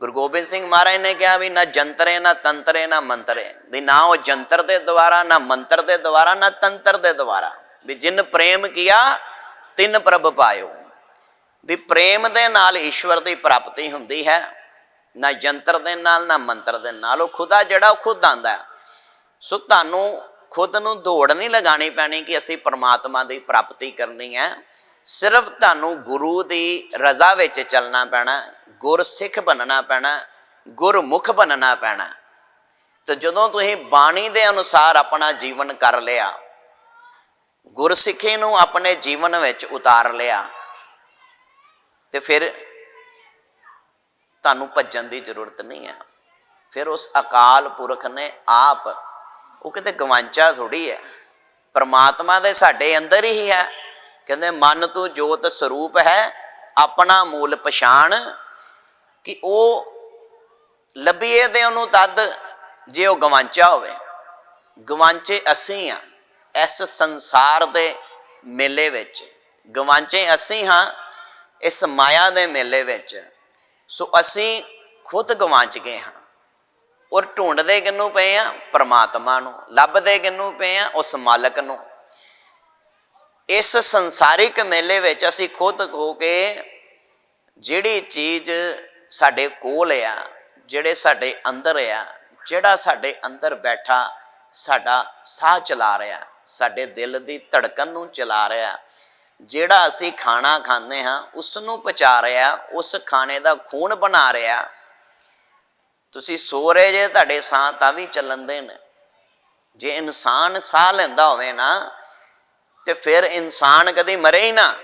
ਗੁਰੂ ਗੋਬਿੰਦ ਸਿੰਘ ਮਹਾਰਾਜ ਨੇ ਕਿਹਾ ਵੀ ਨਾ ਜੰਤਰੇ, ਨਾ ਤੰਤਰੇ, ਨਾ ਮੰਤਰੇ। ਵੀ ਨਾ ਉਹ ਜੰਤਰ ਦੇ ਦੁਆਰਾ, ਨਾ ਮੰਤਰ ਦੇ ਦੁਆਰਾ, ਨਾ ਤੰਤਰ ਦੇ ਦੁਆਰਾ। ਵੀ ਜਿਨ ਪ੍ਰੇਮ ਕੀਆ, ਤਿੰਨ ਪ੍ਰਭ ਪਾਇਓ। ਵੀ ਪ੍ਰੇਮ ਦੇ ਨਾਲ ਈਸ਼ਵਰ ਦੀ ਪ੍ਰਾਪਤੀ ਹੁੰਦੀ ਹੈ। ਨਾ ਜੰਤਰ ਦੇ ਨਾਲ, ਨਾ ਮੰਤਰ ਦੇ ਨਾਲ। ਉਹ ਖੁਦਾ ਜਿਹੜਾ, ਉਹ ਖੁਦ ਆਂਦਾ ਸੋ ਤੁਹਾਨੂੰ ਖੁਦ ਨੂੰ ਦੌੜ ਨਹੀਂ ਲਗਾਣੀ ਪੈਣੀ ਕਿ ਅਸੀਂ ਪਰਮਾਤਮਾ ਦੀ ਪ੍ਰਾਪਤੀ ਕਰਨੀ ਹੈ। ਸਿਰਫ ਤੁਹਾਨੂੰ ਗੁਰੂ ਦੀ ਰਜ਼ਾ ਵਿੱਚ ਚੱਲਣਾ ਪੈਣਾ ਗੁਰ ਸਿੱਖ ਬਣਨਾ ਪੈਣਾ, ਗੁਰਮੁਖ ਬਣਨਾ ਪੈਣਾ। ਤੇ ਜਦੋਂ ਤੁਸੀਂ ਬਾਣੀ ਦੇ ਅਨੁਸਾਰ ਆਪਣਾ ਜੀਵਨ ਕਰ ਲਿਆ, ਗੁਰਸਿੱਖੀ ਨੂੰ ਆਪਣੇ ਜੀਵਨ ਵਿੱਚ ਉਤਾਰ ਲਿਆ, ਤੇ ਫਿਰ ਤੁਹਾਨੂੰ ਭੱਜਣ ਦੀ ਜ਼ਰੂਰਤ ਨਹੀਂ ਹੈ ਫਿਰ ਉਸ ਅਕਾਲ ਪੁਰਖ ਨੇ ਆਪ, ਉਹ ਕਿਤੇ ਗਵਾਂਚਾ ਥੋੜੀ ਹੈ ਪਰਮਾਤਮਾ ਦੇ ਸਾਡੇ ਅੰਦਰ ਹੀ ਹੈ ਕਹਿੰਦੇ, ਮਨ ਤੂੰ ਜੋਤ ਸਰੂਪ ਹੈ, ਆਪਣਾ ਮੂਲ ਪਛਾਣ ਕਿ ਉਹ ਲੱਭੀਏ ਤੇ ਉਹਨੂੰ ਤਦ ਜੇ ਉਹ ਗਵਾਂਚਾ ਹੋਵੇ। ਗਵਾਂਚੇ ਅਸੀਂ ਆ ਇਸ ਸੰਸਾਰ ਦੇ ਮੇਲੇ ਵਿੱਚ। ਗਵਾਂਚੇ ਅਸੀਂ ਹਾਂ ਇਸ ਮਾਇਆ ਦੇ ਮੇਲੇ ਵਿੱਚ। ਸੋ ਅਸੀਂ ਖੁਦ ਗਵਾਂਚ ਗਏ ਹਾਂ। ਔਰ ਢੂੰਡਦੇ ਕਿੰਨੂੰ ਪਏ ਆ ਪ੍ਰਮਾਤਮਾ ਨੂੰ। ਲੱਭਦੇ ਕਿੰਨੂੰ ਪਏ ਆ ਉਸ ਮਾਲਕ ਨੂੰ। ਇਸ ਸੰਸਾਰਿਕ ਮੇਲੇ ਵਿੱਚ ਅਸੀਂ ਖੁਦ ਹੋ ਕੇ ਜਿਹੜੀ ਚੀਜ਼ ਸਾਡੇ ਕੋਲ ਆ, ਜਿਹੜੇ ਸਾਡੇ ਅੰਦਰ ਆ, ਜਿਹੜਾ ਸਾਡੇ ਅੰਦਰ ਬੈਠਾ, ਸਾਡਾ ਸਾਹ ਚਲਾ ਰਿਹਾ, ਸਾਡੇ ਦਿਲ ਦੀ ਧੜਕਣ ਨੂੰ ਚਲਾ ਰਿਹਾ, ਜਿਹੜਾ ਅਸੀਂ ਖਾਣਾ ਖਾਂਦੇ ਹਾਂ ਉਸ ਨੂੰ ਪਚਾ ਰਿਹਾ, ਉਸ ਖਾਣੇ ਦਾ ਖੂਨ ਬਣਾ ਰਿਹਾ। ਤੁਸੀਂ ਸੋ ਰਹੇ ਜੇ, ਤੁਹਾਡੇ ਸਾਹ ਤਾਂ ਵੀ ਚੱਲਣਦੇ ਨੇ ਜੇ ਇਨਸਾਨ ਸਾਹ ਲੈਂਦਾ ਹੋਵੇ ਨਾ, ਤੇ ਫਿਰ ਇਨਸਾਨ ਕਦੀ ਮਰੇ ਹੀ ਨਾ।